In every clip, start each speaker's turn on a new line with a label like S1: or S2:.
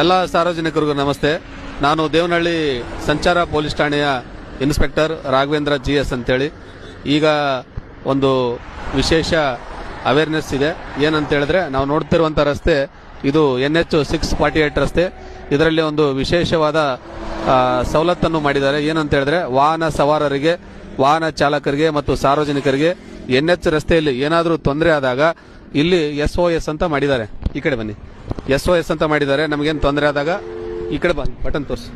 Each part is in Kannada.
S1: ಎಲ್ಲ ಸಾರ್ವಜನಿಕರಿಗೂ ನಮಸ್ತೆ. ನಾನು ದೇವನಹಳ್ಳಿ ಸಂಚಾರ ಪೊಲೀಸ್ ಠಾಣೆಯ ಇನ್ಸ್ಪೆಕ್ಟರ್ ರಾಘವೇಂದ್ರ ಜಿ ಎಸ್ ಅಂತೇಳಿ. ಈಗ ಒಂದು ವಿಶೇಷ ಅವೇರ್ನೆಸ್ ಇದೆ. ಏನಂತ ಹೇಳಿದ್ರೆ ನಾವು ನೋಡ್ತಿರುವಂಥ ರಸ್ತೆ ಇದು N H six forty eight ರಸ್ತೆ. ಇದರಲ್ಲಿ ಒಂದು ವಿಶೇಷವಾದ ಸವಲತ್ತನ್ನು ಮಾಡಿದ್ದಾರೆ. ಏನಂತ ಹೇಳಿದ್ರೆ ವಾಹನ ಸವಾರರಿಗೆ, ವಾಹನ ಚಾಲಕರಿಗೆ ಮತ್ತು ಸಾರ್ವಜನಿಕರಿಗೆ ಎನ್ ಎಚ್ ರಸ್ತೆಯಲ್ಲಿ ಏನಾದರೂ ತೊಂದರೆ ಆದಾಗ ಇಲ್ಲಿ ಎಸ್ ಒ ಎಸ್ ಅಂತ ಮಾಡಿದ್ದಾರೆ. ಈ ಕಡೆ ಬನ್ನಿ. ಎಸ್ ಒ ಎಸ್ ಅಂತ ಮಾಡಿದ್ದಾರೆ. ನಮಗೇನು ತೊಂದರೆ ಆದಾಗ ಈ ಕಡೆ ಬನ್ನಿ. ಬಟನ್ ತೋರಿಸಿ.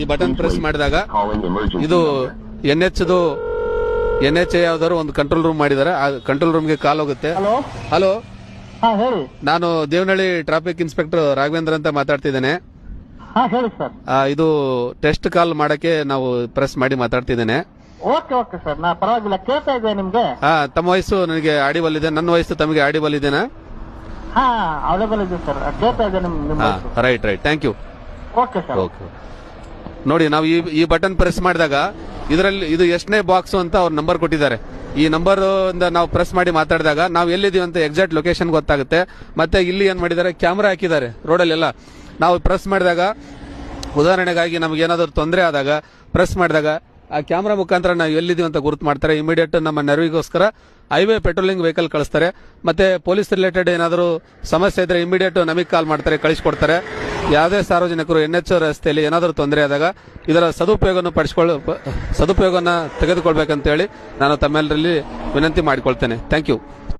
S1: ಈ ಬಟನ್ ಪ್ರೆಸ್ ಮಾಡಿದಾಗ ಇದು. ಎನ್ ಎಚ್ ಎನ್ ಎಚ್ ಯಾವ್ದಾದ್ರು ಒಂದು ಕಂಟ್ರೋಲ್ ರೂಮ್ ಮಾಡಿದ್ದಾರೆ ಆ ಕಂಟ್ರೋಲ್ ರೂಮ್ಗೆ ಕಾಲ್ ಹೋಗುತ್ತೆ.
S2: ಹಲೋ
S1: ಹಲೋ
S2: ಹಾ ಹೇಳಿ.
S1: ನಾನು ದೇವನಹಳ್ಳಿ ಟ್ರಾಫಿಕ್ ಇನ್ಸ್ಪೆಕ್ಟರ್ ರಾಘವೇಂದ್ರ ಅಂತ ಮಾತಾಡ್ತಿದ್ದೇನೆ.
S2: ಹಾ ಹೇಳಿ ಸರ್.
S1: ಆ, ಇದು ಟೆಸ್ಟ್ ಕಾಲ್ ಮಾಡಕ್ಕೆ ನಾವು ಪ್ರೆಸ್ ಮಾಡಿ ಮಾತಾಡ್ತಿದ್ದೇನೆ.
S2: Okay okay sir. ನಾ ಪರವಾಗಿಲ್ಲ. ಕೇಳ್ತಾ ಇದ್ದೆ ನಿಮ್ಗೆ.
S1: ಹಾ ತಮ್ಮ ವಯಸ್ಸು ನನಗೆ ಆಡಿಬಲ್ ಇದೆ ನನ್ನ ವಯಸ್ಸು ತಮಗೆ ಆಡಿಬಲ್ ಇದೆನಾ
S2: ಹಾ ಅವೈಲೇಬಲ್ ಇದೆ ಸರ್. ಕೇಳ್ತಾ ಇದ್ದೆ ನಿಮ್ ನಿಮ್ಮ
S1: ಹಾ right right thank you
S2: okay sir.
S1: Okay ನೋಡಿ ನಾವು ಈ ಈ ಬಟನ್ ಪ್ರೆಸ್ ಮಾಡಿದಾಗ ಇದರಲ್ಲಿ ಇದು ಎಷ್ಟನೇ ಬಾಕ್ಸ್ ಅಂತ ಅವ್ರ ನಂಬರ್ ಕೊಟ್ಟಿದ್ದಾರೆ. ಈ ನಂಬರ್ ನಾವು ಪ್ರೆಸ್ ಮಾಡಿ ಮಾತಾಡಿದಾಗ ನಾವು ಎಲ್ಲಿದ್ದೀವಿ ಅಂತ ಎಕ್ಸಾಕ್ಟ್ ಲೊಕೇಶನ್ ಗೊತ್ತಾಗುತ್ತೆ. ಮತ್ತೆ ಇಲ್ಲಿ ಏನ್ ಮಾಡಿದ್ದಾರೆ? ಕ್ಯಾಮ್ರಾ ಹಾಕಿದ್ದಾರೆ ರೋಡಲ್ಲೆಲ್ಲ. ನಾವು ಪ್ರೆಸ್ ಮಾಡಿದಾಗ ಉದಾಹರಣೆಗಾಗಿ ನಮ್ಗೆ ಏನಾದರೂ ತೊಂದರೆ ಆದಾಗ ಪ್ರೆಸ್ ಮಾಡಿದಾಗ ಆ ಕ್ಯಾಮ್ರಾ ಮುಖಾಂತರ ನಾವು ಎಲ್ಲಿದ್ದೀವಿ ಅಂತ ಗುರುತು ಮಾಡ್ತಾರೆ. ಇಮಿಡಿಯೇಟ್ ನಮ್ಮ ನೆರವಿಗೋಸ್ಕರ ಹೈವೇ ಪೆಟ್ರೋಲಿಂಗ್ ವೆಹಿಕಲ್ ಕಳಿಸ್ತಾರೆ. ಮತ್ತೆ ಪೊಲೀಸ್ ರಿಲೇಟೆಡ್ ಏನಾದರೂ ಸಮಸ್ಯೆ ಇದ್ರೆ ಇಮಿಡಿಯೇಟ್ ನಮಗೆ ಕಾಲ್ ಮಾಡ್ತಾರೆ, ಕಳಿಸ್ಕೊಡ್ತಾರೆ. ಯಾವುದೇ ಸಾರ್ವಜನಿಕರು ಎನ್ ಎಚ್ ರಸ್ತೆಯಲ್ಲಿ ಏನಾದರೂ ತೊಂದರೆ ಆದಾಗ ಇದರ ಸದುಪಯೋಗವನ್ನು ಪಡಿಸ್ಕೊಳ್ಳ ಪ- ಸದುಪಯೋಗವನ್ನು ತೆಗೆದುಕೊಳ್ಬೇಕಂತೇಳಿ ನಾನು ತಮ್ಮೆಲ್ಲರಲ್ಲಿ ವಿನಂತಿ ಮಾಡಿಕೊಳ್ತೇನೆ. Thank you